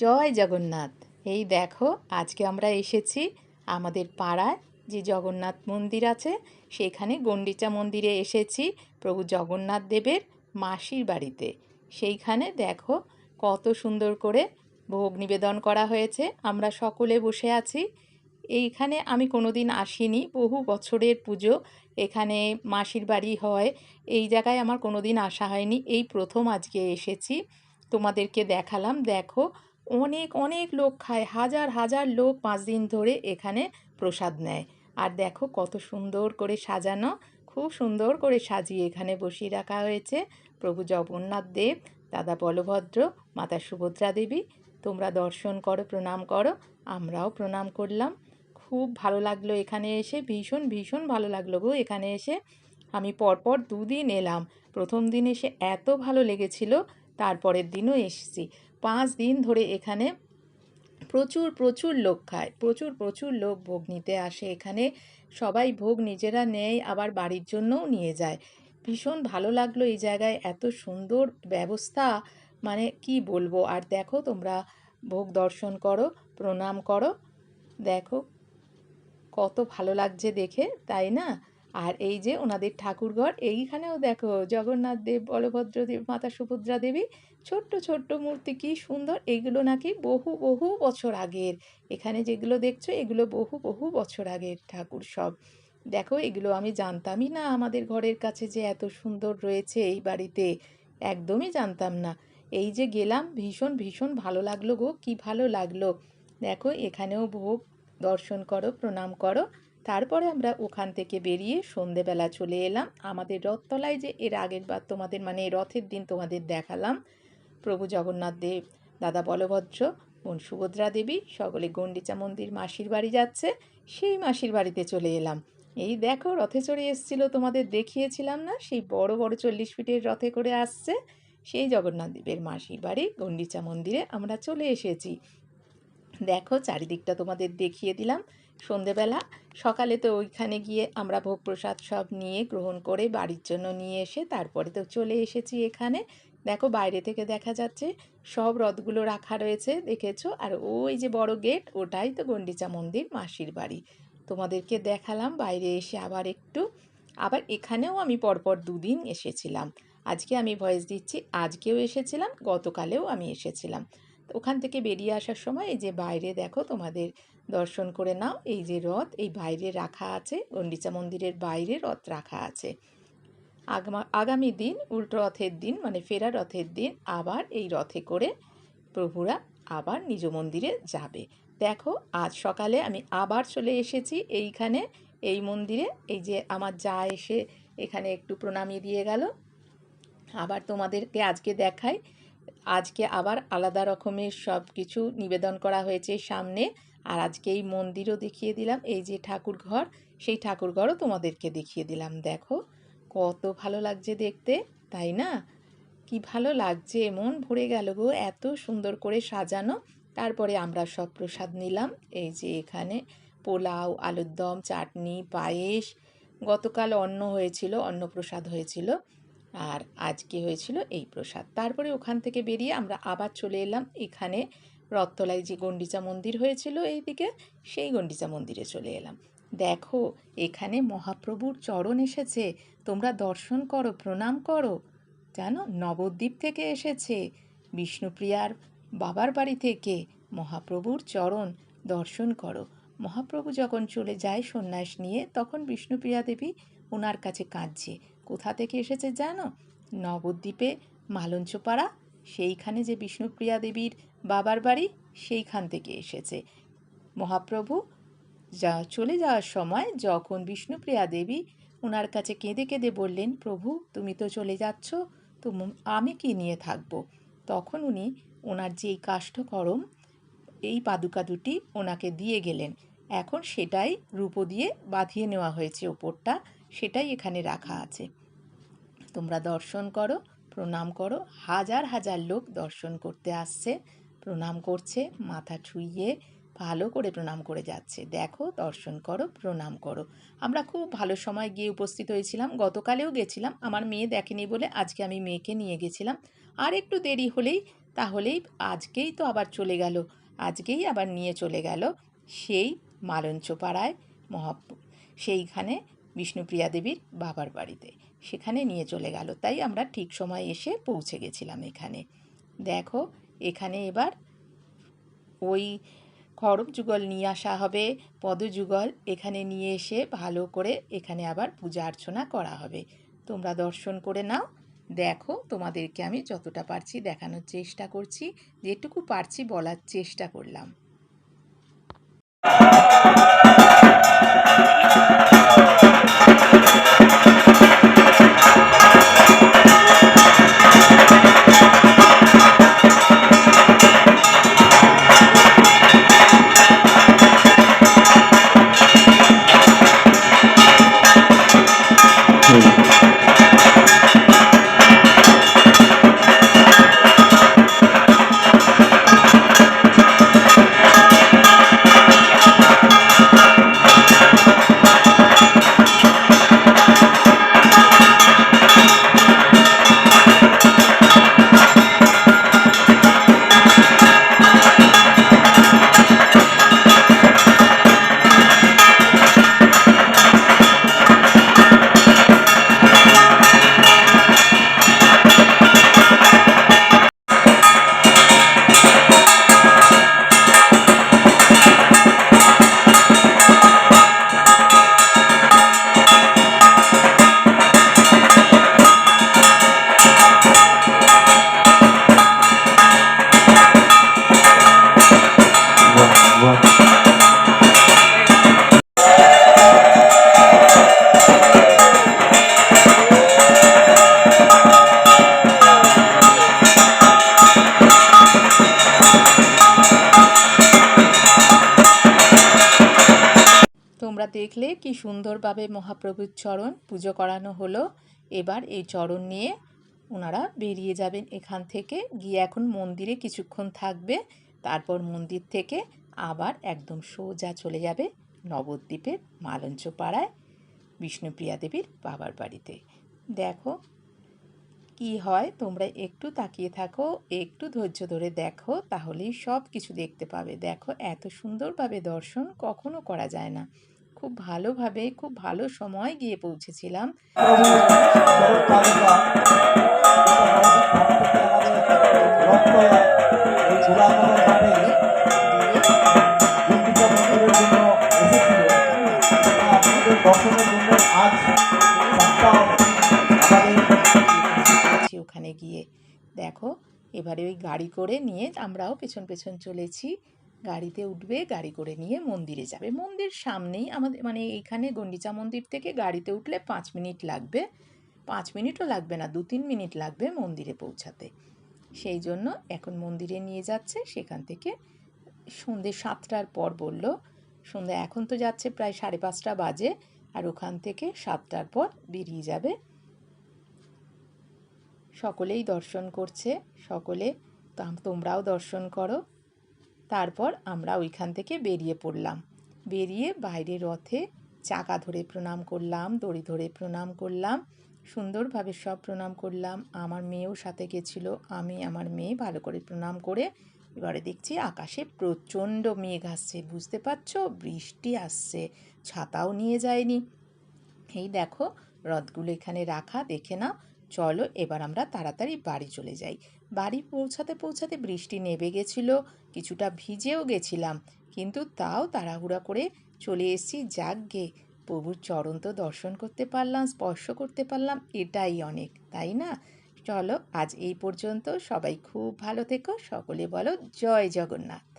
জয় জগন্নাথ। এই দেখো, আজকে আমরা এসেছি আমাদের পাড়ায়, যে জগন্নাথ মন্দির আছে, সেখানে গন্ডিচা মন্দিরে এসেছি প্রভু জগন্নাথ দেবের মাসির বাড়িতে। সেইখানে দেখো কত সুন্দর করে ভোগ নিবেদন করা হয়েছে, আমরা সকলে বসে আছি। এইখানে আমি কোনোদিন আসিনি, বহু বছরের পুজো এখানে মাসির বাড়ি হয়, এই জায়গায় আমার কোনোদিন আসা হয়নি, এই প্রথম আজকে এসেছি। তোমাদেরকে দেখালাম, দেখো অনেক অনেক লোক খায়। হাজার হাজার লোক পাঁচ দিন ধরে এখানে প্রসাদ নেয়। আর দেখো কত সুন্দর করে সাজানো। খুব সুন্দর করে সাজিয়ে এখানে বসিয়ে রাখা হয়েছে। প্রভু জগন্নাথ দেব, দাদা বলভদ্র, মাতা সুভদ্রা দেবী, তোমরা দর্শন করো, প্রণাম করো। আমরাও প্রণাম করলাম। খুব ভালো লাগল এখানে এসে। ভীষণ ভীষণ ভালো লাগল গো এখানে এসে। আমি পরপর দুদিন এলাম। প্রথম দিন এসে এত ভালো লেগেছিল, তারপরের দিনও এসেছি। পাঁচ দিন ধরে এখানে প্রচুর প্রচুর লোক খায়। প্রচুর প্রচুর লোক ভোগ নিতে আসে এখানে। সবাই ভোগ নিজেরা নেয়, আবার বাড়ির জন্যও নিয়ে যায়। ভীষণ ভালো লাগল এই জায়গায়, এত সুন্দর ব্যবস্থা। মানে কি বলব, আর দেখো তোমরা ভোগ দর্শন করো, প্রণাম করো। দেখো কত ভালো লাগছে দেখে, তাই না? আর এই যে ওনাদের ঠাকুরঘর, এইখানেও দেখো জগন্নাথ দেব বলভদ্র দেব মাতা সুভদ্রা দেবী, ছোট্ট ছোট্ট মূর্তি কি সুন্দর, এগুলো নাকি বহু বহু বছর আগের। এখানে যেগুলো দেখছ, এগুলো বহু বহু বছর আগের ঠাকুর সব। দেখো, এগুলো আমি জানতামই না আমাদের ঘরের কাছে যে এত সুন্দর রয়েছে এই বাড়িতে। একদমই জানতাম না। এই যে গেলাম, ভীষণ ভীষণ ভালো লাগল গো, কি ভালো লাগল। দেখো, এখানেও ভোগ, দর্শন করো, প্রণাম করো। তারপরে আমরা ওখান থেকে বেরিয়ে সন্ধেবেলা চলে এলাম। আমাদের রথতলায় যে এর আগের বার তোমাদের মানে রথের দিন তোমাদের দেখালাম। প্রভু জগন্নাথ দেব, দাদা বলভদ্র, বোন সুভদ্রা দেবী, সকলে গন্ডিচা মন্দির মাসির বাড়ি যাচ্ছে, সেই মাসির বাড়িতে চলে এলাম। এই দেখো রথে চড়ে এসেছিল তোমাদের দেখিয়েছিলাম না, সেই বড় বড় চল্লিশ ফিটের রথে করে আসছে সেই জগন্নাথ দেবের মাসির বাড়ি গন্ডিচা মন্দিরে আমরা চলে এসেছি। দেখো চারিদিকটা তোমাদের দেখিয়ে দিলাম। সন্ধেবেলা সকালে তো ওইখানে গিয়ে আমরা ভোগ প্রসাদ সব নিয়ে গ্রহণ করে বাড়ির জন্য নিয়ে এসে তারপরে তো চলে এসেছি এখানে। দেখো বাইরে থেকে দেখা যাচ্ছে সব রথগুলো রাখা রয়েছে, দেখেছ? আর ওই যে বড় গেট, ওটাই তো গন্ডিচা মন্দির, মাসির বাড়ি। তোমাদেরকে দেখালাম, বাইরে এসে আবার একটু। আবার এখানেও আমি পরপর দুদিন এসেছিলাম। আজকে আমি ভয়েস দিচ্ছি, আজকেও এসেছিলাম, গতকালেও আমি এসেছিলাম। ওখান থেকে বেরিয়ে আসার সময় এই যে বাইরে দেখো তোমাদের দর্শন করে নাও। এই যে রথ, এই বাইরে রাখা আছে গন্ডিচা মন্দিরের বাইরে রথ রাখা আছে। আগমা দিন, উল্টো রথের দিন মানে ফেরা রথের দিন, আবার এই রথে করে প্রভুরা আবার নিজ মন্দিরে যাবে। দেখো, আজ সকালে আমি আবার চলে এসেছি এইখানে, এই মন্দিরে। এই যে আমার যা এসে এখানে একটু প্রণামী দিয়ে গেল। আবার তোমাদেরকে আজকে দেখাই। আজকে আবার আলাদা রকমের সব কিছু নিবেদন করা হয়েছে সামনে। আর আজকে এই মন্দিরও দেখিয়ে দিলাম, এই যে ঠাকুর ঘর সেই ঠাকুর ঘরও তোমাদেরকে দেখিয়ে দিলাম। দেখো, কত ভালো লাগছে দেখতে, তাই না? কি ভালো লাগছে, মন ভরে গেল গো, এত সুন্দর করে সাজানো। তারপরে আমরা সব প্রসাদ নিলাম, এই যে এখানে পোলাও, আলুর দম, চাটনি, পায়েস, গতকাল অন্ন হয়েছিল, অন্নপ্রসাদ হয়েছিল, আর আজকে হয়েছিল এই প্রসাদ। তারপরে ওখান থেকে বেরিয়ে আমরা আবার চলে এলাম এখানে রথতলায় যে গন্ডিচা মন্দির হয়েছিল এইদিকে, সেই গন্ডিচা মন্দিরে চলে এলাম। দেখো, এখানে মহাপ্রভুর চরণ এসেছে। তোমরা দর্শন করো, প্রণাম করো। জানো, নবদ্বীপ থেকে এসেছে। বিষ্ণুপ্রিয়ার বাবার বাড়ি থেকে মহাপ্রভুর চরণ দর্শন করো। মহাপ্রভু যখন চলে যায় সন্ন্যাস নিয়ে, তখন বিষ্ণুপ্রিয়া দেবী ওনার কাছে কাঁদছে। কোথা থেকে এসেছে জানো? নবদ্বীপে মালঞ্চপাড়া সেইখানে যে বিষ্ণুপ্রিয়া দেবীর বাবার বাড়ি, সেইখান থেকে এসেছে। মহাপ্রভু যা চলে যাওয়ার সময় যখন বিষ্ণুপ্রিয়া দেবী ওনার কাছে কেঁদে কেঁদে বললেন, প্রভু, তুমি তো চলে যাচ্ছ, তো আমি কি নিয়ে থাকব? তখন উনি ওনার যেই কাষ্ঠকরম এই পাদুকা দুটি ওনাকে দিয়ে গেলেন। এখন সেটাই রূপো দিয়ে বাঁধিয়ে নেওয়া হয়েছে ওপরটা, সেটাই এখানে রাখা আছে। তোমরা দর্শন করো। প্রণাম করো। হাজার হাজার লোক দর্শন করতে আসছে, প্রণাম করছে, মাথা ছুঁইয়ে ভালো করে প্রণাম করে যাচ্ছে। দেখো, দর্শন করো, প্রণাম করো। আমরা খুব ভালো সময় গিয়ে উপস্থিত হয়েছিলাম, গতকালেও গেছিলাম। আমার মেয়ে দেখেনি বলে আজকে আমি মেয়েকে নিয়ে গেছিলাম। আর একটু দেরি হলেই, তাহলেই আজকেই তো আবার চলে গেল, আজকেই আবার নিয়ে চলে গেল সেই মালঞ্চপাড়ায় মহা সেইখানে বিষ্ণুপ্রিয়া দেবীর বাবার বাড়িতে। সেখানে নিয়ে চলে গেল। তাই আমরা ঠিক সময় এসে পৌঁছে গেছিলাম এখানে। দেখো, এখানে এবার ওই খড়গ যুগল নিয়ে আসা হবে, পদযুগল এখানে নিয়ে এসে ভালো করে এখানে আবার পূজা অর্চনা করা হবে। তোমরা দর্শন করে নাও। দেখো, তোমাদেরকে আমি যতটা পারছি দেখানোর চেষ্টা করছি। যেটুকু পারছি বলার চেষ্টা করলাম। দেখলে কি সুন্দরভাবে মহাপ্রভুর চরণ পুজো করানো হলো। এবার এই চরণ নিয়ে ওনারা বেরিয়ে যাবেন এখান থেকে। গিয়ে এখন মন্দিরে কিছুক্ষণ থাকবে। তারপর মন্দির থেকে আবার একদম সোজা চলে যাবে নবদ্বীপের মালঞ্চ পাড়ায় বিষ্ণুপ্রিয়া দেবীর বাবার বাড়িতে। দেখো কি হয়, তোমরা একটু তাকিয়ে থাকো, একটু ধৈর্য ধরে দেখো, তাহলেই সব কিছু দেখতে পাবে। দেখো এত সুন্দরভাবে দর্শন কখনো করা যায় না। খুব ভালোভাবে, খুব ভালো সময় গিয়ে পৌঁছেছিলাম। ওখানে গিয়ে। দেখো, এবারে ওই গাড়ি করে নিয়ে আমরাও পেছন পেছন চলেছি। গাড়িতে উঠবে, গাড়ি করে নিয়ে মন্দিরে যাবে। মন্দির সামনেই আমাদের মানে এইখানে গন্ডিচা মন্দির থেকে গাড়িতে উঠলে পাঁচ মিনিট লাগবে। পাঁচ মিনিটও লাগবে না দু তিন মিনিট লাগবে মন্দিরে পৌঁছাতে। সেই জন্য এখন মন্দিরে নিয়ে যাচ্ছে, সেখান থেকে সন্ধে সাতটার পর বলল, সন্ধে এখন তো যাচ্ছে প্রায় সাড়ে পাঁচটা বাজে, আর ওখান থেকে সাতটার পর বেরিয়ে যাবে। সকলেই দর্শন করছে, সকলে তোমরাও দর্শন করো। তারপর আমরা ওইখান থেকে বেরিয়ে পড়লাম। বেরিয়ে বাইরে রথে চাকা ধরে প্রণাম করলাম, দড়ি ধরে প্রণাম করলাম, সুন্দরভাবে সব প্রণাম করলাম। আমার মেয়েও সাথে গেছিল, আমি, আমার মেয়ে ভালো করে প্রণাম করে এবারে দেখছি আকাশে প্রচণ্ড মেঘ আসছে। বুঝতে পারছ? বৃষ্টি আসছে, ছাতাও নিয়ে যায়নি। এই দেখো রথগুলো এখানে রাখা, দেখে না চলো এবার আমরা তাড়াতাড়ি বাড়ি চলে যাই। বাড়ি পৌঁছাতে পৌঁছাতে বৃষ্টি নেবে গেছিল, কিছুটা ভিজেও গেছিলাম, কিন্তু তাও তাড়াহুড়া করে চলে এসেছি যাক গে প্রভুর চরণ তো দর্শন করতে পারলাম, স্পর্শ করতে পারলাম, এটাই অনেক, তাই না? চলো, আজ এই পর্যন্ত সবাই খুব ভালো থেকো, সকলে বলো, জয় জগন্নাথ।